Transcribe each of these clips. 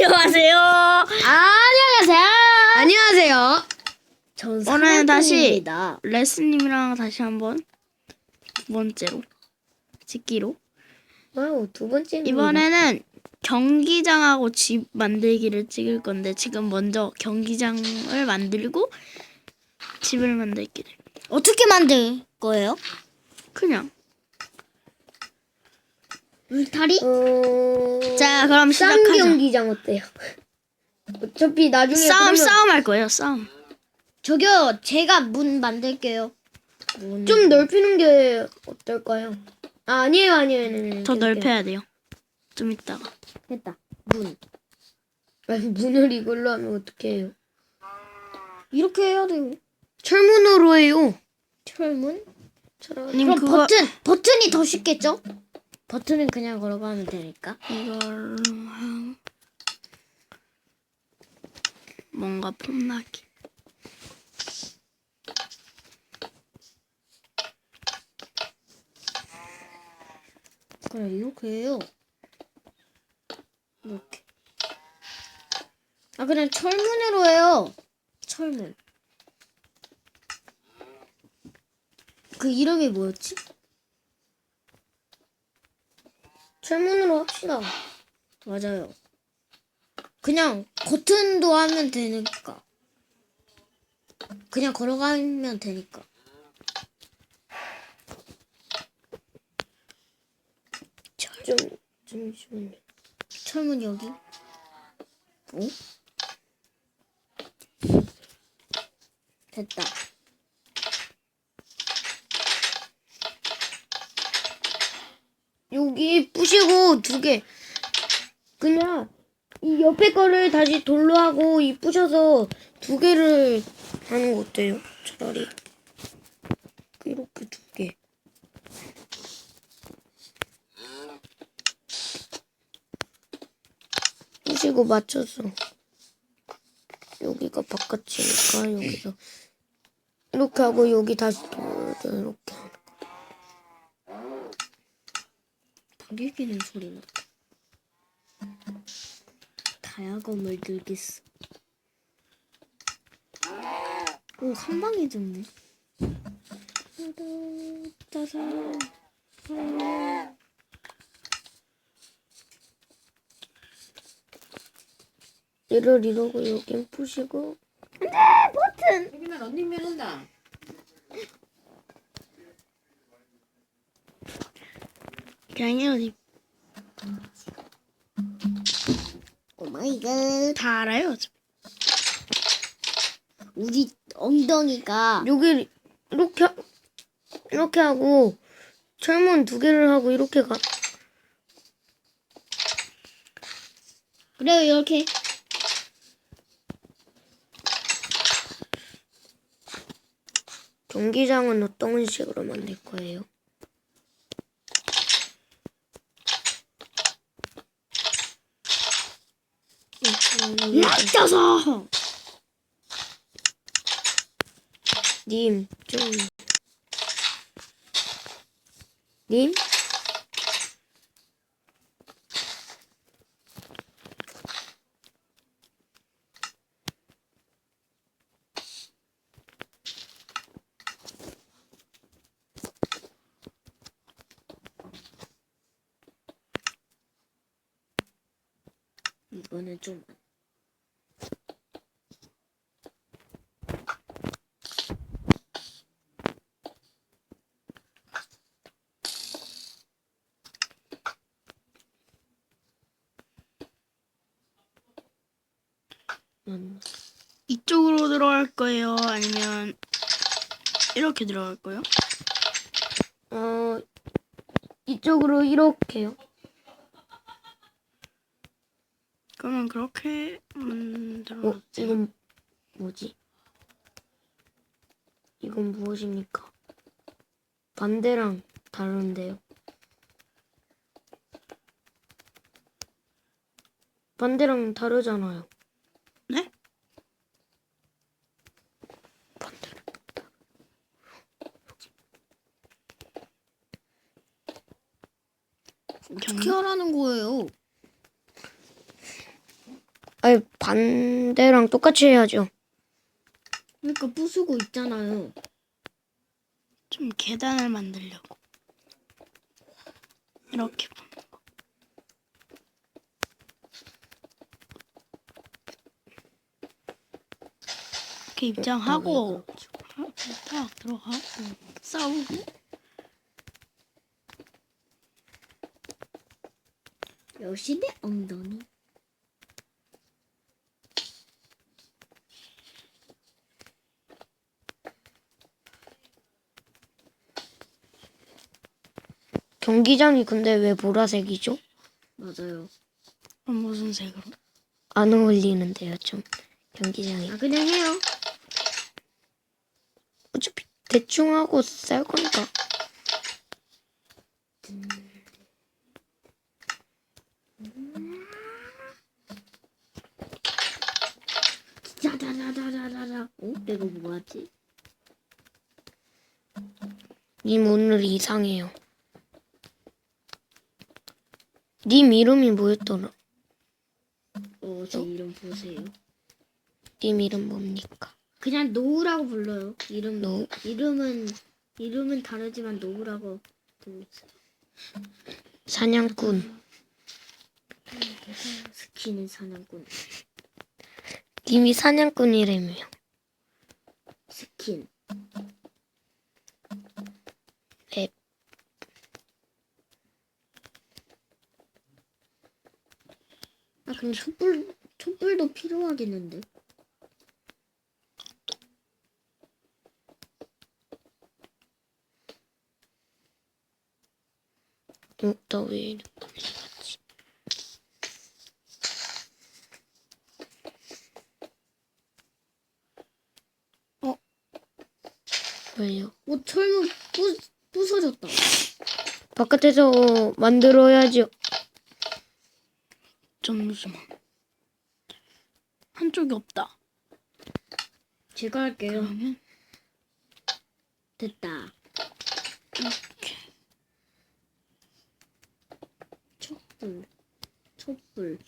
안녕하세요. 안녕하세요. 안녕하세요. 전 오늘은 다시. 레스님이랑 다시 한번 두 번째로 찍기로 와우 두 번째는 이번에는 경기장하고 집 만들기를 찍을 건데 지금 먼저 경기장을 만들고 집을 만들기를 어떻게 만들 거예요? 그냥 울타리? 어... 자 그럼 쌍 시작하자 경기장 어때요? 어차피 나중에 싸움 그러면 싸움 할 거예요 싸움 저기요, 제가 문 만들게요. 좀 넓히는 게 어떨까요? 아 아니에요 아니에요 아니에요. 더. 넓혀야 돼요 좀 이따가 됐다. 문. 아니 문을 이걸로 하면 어떻게 해요? 이렇게 해야 돼요. 철문으로 해요. 철문? 님 그럼 그거 버튼, 버튼이 더 쉽겠죠? 버튼은 그냥 걸어가면 되니까. 이걸로 하고 뭔가 폼나기 그래, 이렇게 해요. 이렇게. 아, 그냥 철문으로 해요. 철문. 그 이름이 뭐였지? 철문으로 합시다. 맞아요. 그냥 버튼도 하면 되니까. 그냥 걸어가면 되니까. 좀 잠시만요. 철문 여기. 어? 됐다. 여기 부시고 두 개. 그냥 이 옆에 거를 다시 돌로 하고 이 부셔서 두 개를 하는 거 어때요? 차라리 이렇게 두 개. 부시고 맞춰서 여기가 바깥이니까 여기서 이렇게 하고 여기 다시 돌려서 이렇게 하는 거. 박일기는 소리 나. 다야검을 들겠어. 오, 한 방에 죽네. 얘를 이러고 여긴 부시고 여기는 런닝맨 한다. 해요 오마이갓. 다 알아요 우리 엉덩이가 여기 이렇게 하- 이렇게 하고 철문 두 개를 하고 이렇게 가 그래요 이렇게 경기장은 어떤 식으로 만들 거예요? 맞춰서. 님, 좀. 님? 이거는 좀 음, 이쪽으로 들어갈 거예요 아니면 이렇게 들어갈 거예요 어 이쪽으로 이렇게요. 그러면 그렇게 어, 만들어 이건 뭐지? 이건 무엇입니까? 반대랑 다른데요. 반대랑 다르잖아요. 네? 반대랑 다르. 경, 어떻게 하라는 거예요? 아니 반대랑 똑같이 해야죠. 그러니까 부수고 있잖아요. 좀 계단을 만들려고. 이렇게 보는 거. 이렇게 입장하고 어, 딱 들어가 싸우고 여신의 엉덩이. 경기장이 근데 왜 보라색이죠? 맞아요. 그럼 무슨 색으로? 안 어울리는데요, 좀 경기장이. 아 그냥 해요. 어차피 대충 하고 쌀 거니까. 짜자자자자자. 어? 내가 뭐하지? 님 오늘 이상해요. 님 이름이 뭐였더라? 어, 제 이름 보세요. 님 이름 뭡니까? 그냥 노우라고 불러요. 이름 노우? 이름은 이름은 다르지만 노우라고 불렀어요. 사냥꾼. 스키는 사냥꾼. 님이 사냥꾼이라며요. 스킨. 아 근데 촛불 촛불도 필요하겠는데. 어, 나왜 이렇게 갔지? 어? 왜요? 어 철문 부 부서졌다. 바깥에서 만들어야죠. 잠시만. 한쪽이 없다. 제가 할게요. 그러면 됐다. 이렇게 촛불. 촛불.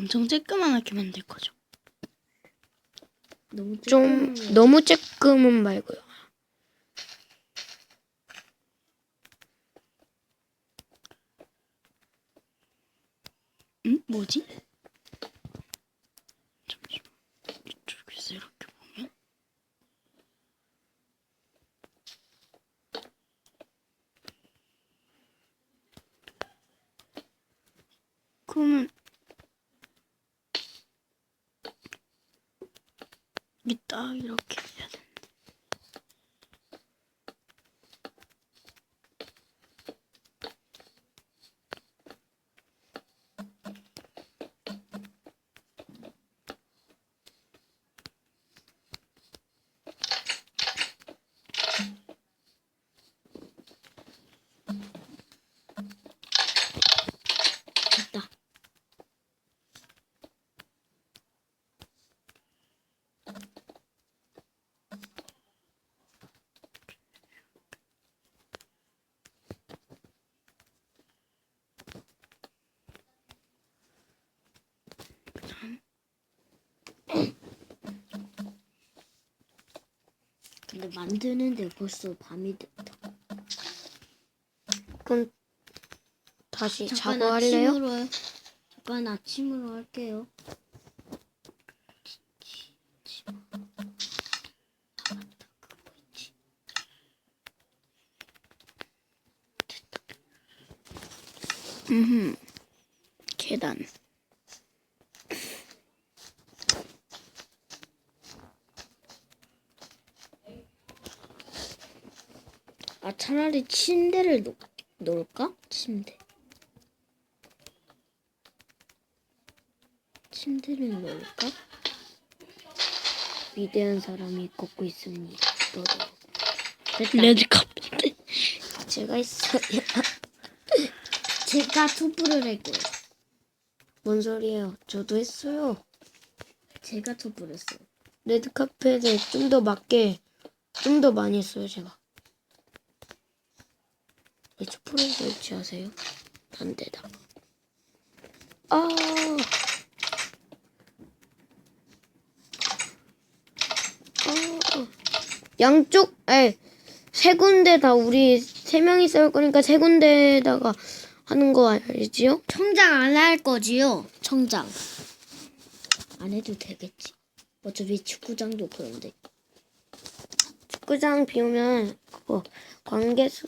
엄청 쬐끄만하게 만들 거죠. 너무 좀 쬐끄만 너무 쬐끔은 말고요. 응? 뭐지? 잠시만. 이쪽에서 이렇게 보면 그러면 이게 딱 이렇게 해야 돼. 만드는데 벌써 밤이 됐다. 그럼 다시 잠깐? 아침으로 해- 잠깐 아침으로 할게요. 음. 계단. 아 차라리 침대를 놓, 놓을까? 침대. 침대를 놓을까? 위대한 사람이 걷고 있습니다. 됐다. 레드 카펫. 제가 있어요. 제가 촛불을 할게요. 뭔 소리예요? 저도 했어요. 제가 촛불 했어요. 레드카펫에 좀 더 맞게 좀 더 많이 했어요 제가. 왜 촛불을 설치하세요? 반대다. 아. 아. 양쪽, 에, 세 군데 다 우리 세 명이 싸울 거니까 세 군데다가 하는 거 알지요? 청장 안 할 거지요? 청장. 안 해도 되겠지. 어차피 축구장도 그런데. 축구장 비우면 그거 관계수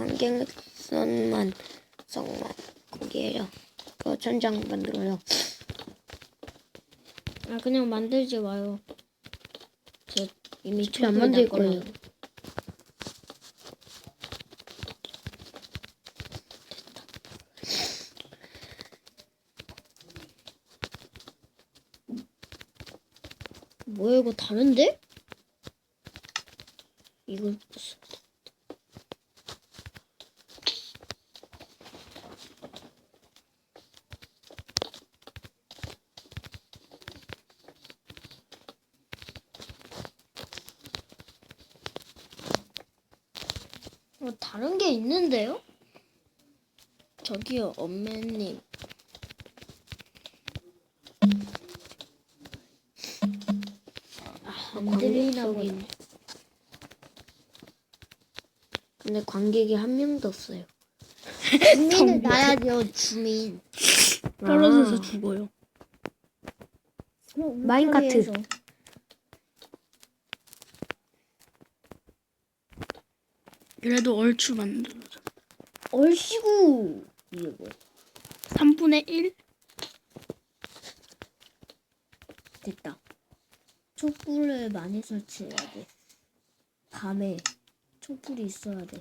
관계선만 성만 거기에요. 그 천장 만들어요. 아 그냥 만들지 마요. 저 이미 어차피 안 촛불 만들. 거예요. 뭐야 이거 다른데? 이거 어, 다른 게 있는데요? 저기요, 엄매님. 아, 안 들리나 보네. 근데 관객이 한 명도 없어요. 주민을 놔야죠, 주민. 떨어져서 죽어요. 마인카트. 그래도 얼추 만들어져. 얼씨구. 이게 뭐야? 3분의 1? 됐다. 촛불을 많이 설치해야 돼. 밤에 촛불이 있어야 돼.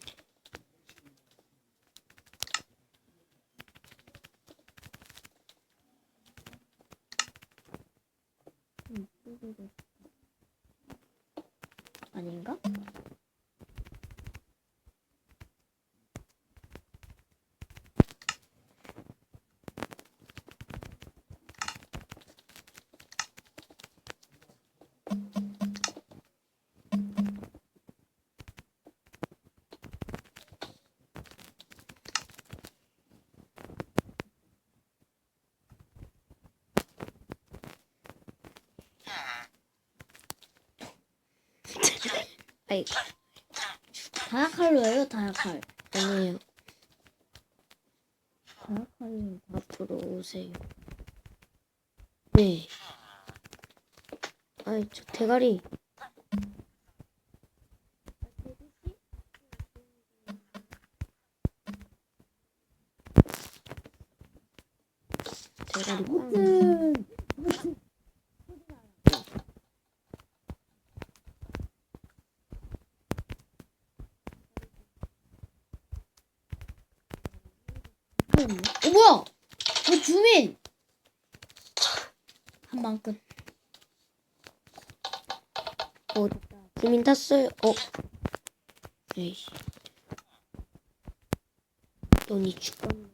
음, 촛불을- 아닌가? 아이 다약칼로 해요, 다약칼. 아니에요. 다약칼은 앞으로 오세요. 네. 아이 저 대가리. 대가리 빵. 어 뭐야? 어 주민. 한 방 끝. 어, 주민 탔어요. 어. 에이씨. 돈이 죽겠네.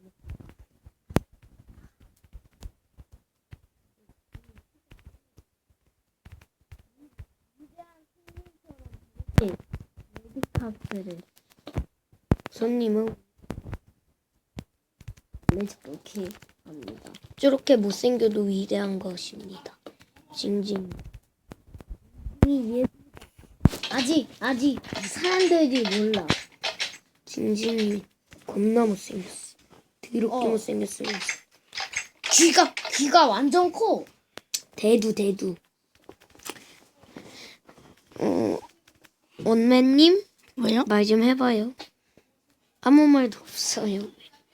카페를 손님은 레지오케이 합니다. 저렇게 못생겨도 위대한 것입니다. 징징. 이 예. 아직 아직 사람들이 몰라. 징징이 겁나 못생겼어. 더럽게 어. 못생겼어요. 귀가 귀가 완전 커. 대두 대두. 어, 원맨님 왜요? 말 좀 해봐요. 아무 말도 없어요.